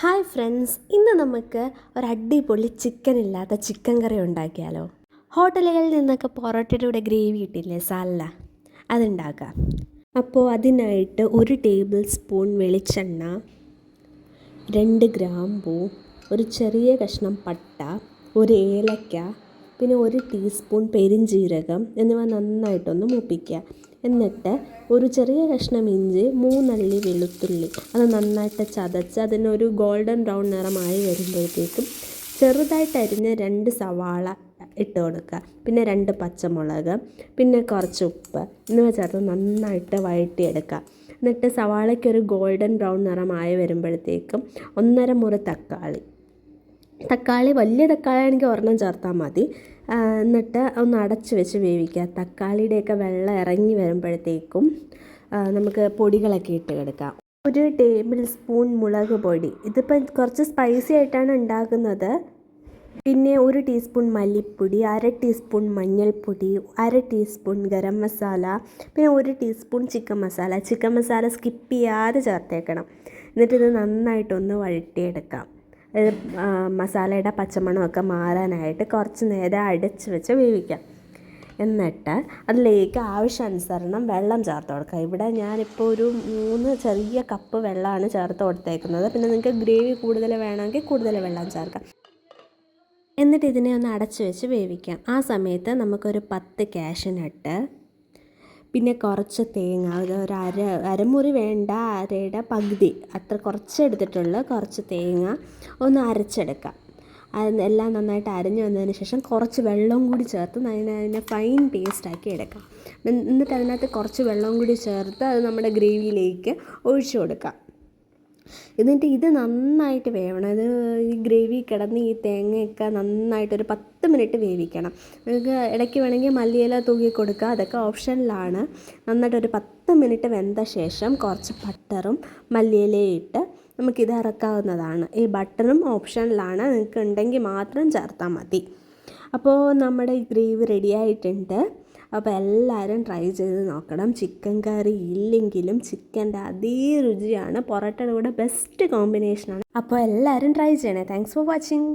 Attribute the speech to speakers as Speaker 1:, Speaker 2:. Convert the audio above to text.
Speaker 1: Hi friends ഇന്ന് നമുക്ക് ഒരു അടിപൊളി ചിക്കൻ ഇല്ലാത്ത ചിക്കൻ കറി ഉണ്ടാക്കിയാലോ. ഹോട്ടലുകളിൽ നിന്നൊക്കെ പൊറോട്ടയുടെ കൂടെ ഗ്രേവി കിട്ടില്ലേ സല്ല അതുണ്ടാക്കാം. അപ്പോൾ അതിനായിട്ട് ഒരു ടേബിൾ സ്പൂൺ വെളിച്ചെണ്ണ രണ്ട് ഗ്രാമ്പൂ ഒരു ചെറിയ കഷ്ണം പട്ട ഒരു ഏലക്ക പിന്നെ ഒരു ടീസ്പൂൺ പെരിഞ്ജീരകം എന്നിവ നന്നായിട്ടൊന്ന് മൂപ്പിക്കുക. എന്നിട്ട് ഒരു ചെറിയ കഷ്ണം ഇഞ്ചി മൂന്നല്ലി വെളുത്തുള്ളി. അത് നന്നായിട്ട് ചതച്ച് അതിനൊരു ഗോൾഡൻ ബ്രൗൺ നിറമായി വരുമ്പോഴത്തേക്കും ചെറുതായിട്ട് അരിഞ്ഞ രണ്ട് സവാള ഇട്ട് കൊടുക്കുക. പിന്നെ രണ്ട് പച്ചമുളക് പിന്നെ കുറച്ച് ഉപ്പ് എന്നിവ ചേർത്ത് നന്നായിട്ട് വഴറ്റിയെടുക്കുക. എന്നിട്ട് സവാളയ്ക്കൊരു ഗോൾഡൻ ബ്രൗൺ നിറമായി വരുമ്പോഴത്തേക്കും ഒന്നര മുറി തക്കാളി തക്കാളി വലിയ തക്കാളി ആണെങ്കിൽ ഒരെണ്ണം ചേർത്താൽ മതി. എന്നിട്ട് ഒന്ന് അടച്ച് വെച്ച് വേവിക്കുക. തക്കാളിയുടെയൊക്കെ വെള്ളം ഇറങ്ങി വരുമ്പോഴത്തേക്കും നമുക്ക് പൊടികളൊക്കെ ഇട്ട് കൊടുക്കാം. ഒരു ടേബിൾ സ്പൂൺ മുളക് പൊടി. ഇതിപ്പം കുറച്ച് സ്പൈസി ആയിട്ടാണ് ഉണ്ടാക്കുന്നത്. പിന്നെ ഒരു ടീസ്പൂൺ മല്ലിപ്പൊടി അര ടീസ്പൂൺ മഞ്ഞൾപ്പൊടി അര ടീസ്പൂൺ ഗരം മസാല പിന്നെ ഒരു teaspoon chicken masala. Chicken masala skip ചെയ്യാതെ ചേർത്തേക്കണം. എന്നിട്ടിത് നന്നായിട്ടൊന്ന് വഴറ്റിയെടുക്കാം. മസാലയുടെ പച്ചമണമൊക്കെ മാറാനായിട്ട് കുറച്ച് നേരം അടച്ച് വെച്ച് വേവിക്കാം. എന്നിട്ട് അതിലേക്ക് ആവശ്യാനുസരണം വെള്ളം ചേർത്ത് കൊടുക്കുക. ഇവിടെ ഞാനിപ്പോൾ ഒരു മൂന്ന് ചെറിയ കപ്പ് വെള്ളമാണ് ചേർത്ത് കൊടുത്തേക്കുന്നത്. പിന്നെ നിങ്ങൾക്ക് ഗ്രേവി കൂടുതൽ വേണമെങ്കിൽ കൂടുതൽ വെള്ളം ചേർക്കാം. എന്നിട്ട് ഇതിനെ ഒന്ന് അടച്ച് വെച്ച് വേവിക്കാം. ആ സമയത്ത് നമുക്കൊരു പത്ത് കാഷ്യനട്ട് പിന്നെ കുറച്ച് തേങ്ങ ഒരു അര അരമുറി വേണ്ട അരയുടെ പകുതി അത്ര കുറച്ചെടുത്തിട്ടുള്ള കുറച്ച് തേങ്ങ ഒന്ന് അരച്ചെടുക്കാം. അത് എല്ലാം നന്നായിട്ട് അരഞ്ഞു വന്നതിന് ശേഷം കുറച്ച് വെള്ളവും കൂടി ചേർത്ത് അതിനെ അതിനെ ഫൈൻ പേസ്റ്റാക്കി എടുക്കാം. എന്നിട്ട് അതിനകത്ത് കുറച്ച് വെള്ളവും കൂടി ചേർത്ത് അത് നമ്മുടെ ഗ്രേവിയിലേക്ക് ഒഴിച്ചു കൊടുക്കാം. എന്നിട്ട് ഇത് നന്നായിട്ട് വേവണം. ഇത് ഈ ഗ്രേവി കിടന്ന് ഈ തേങ്ങയൊക്കെ നന്നായിട്ട് ഒരു പത്ത് മിനിറ്റ് വേവിക്കണം. നിങ്ങൾക്ക് ഇടയ്ക്ക് വേണമെങ്കിൽ മല്ലിയില തൂക്കി കൊടുക്കുക. അതൊക്കെ ഓപ്ഷനിലാണ്. നന്നായിട്ട് ഒരു പത്ത് മിനിറ്റ് വെന്ത ശേഷം കുറച്ച് ബട്ടറും മല്ലിയിലയും ഇട്ട് നമുക്കിത് ഇറക്കാവുന്നതാണ് ഈ ബട്ടറും ഓപ്ഷനിലാണ്. നിങ്ങൾക്ക് ഉണ്ടെങ്കിൽ മാത്രം ചേർത്താൽ മതി. അപ്പോൾ നമ്മുടെ ഗ്രേവി റെഡി ആയിട്ടുണ്ട്. അപ്പോൾ എല്ലാവരും ട്രൈ ചെയ്ത് നോക്കണം. ചിക്കൻ കറി ഇല്ലെങ്കിലും ചിക്കന്റെ അതേ രുചിയാണ്. പൊറോട്ടയുടെ കൂടെ ബെസ്റ്റ് കോമ്പിനേഷനാണ് അപ്പോൾ എല്ലാവരും ട്രൈ ചെയ്യണേ. Thanks for watching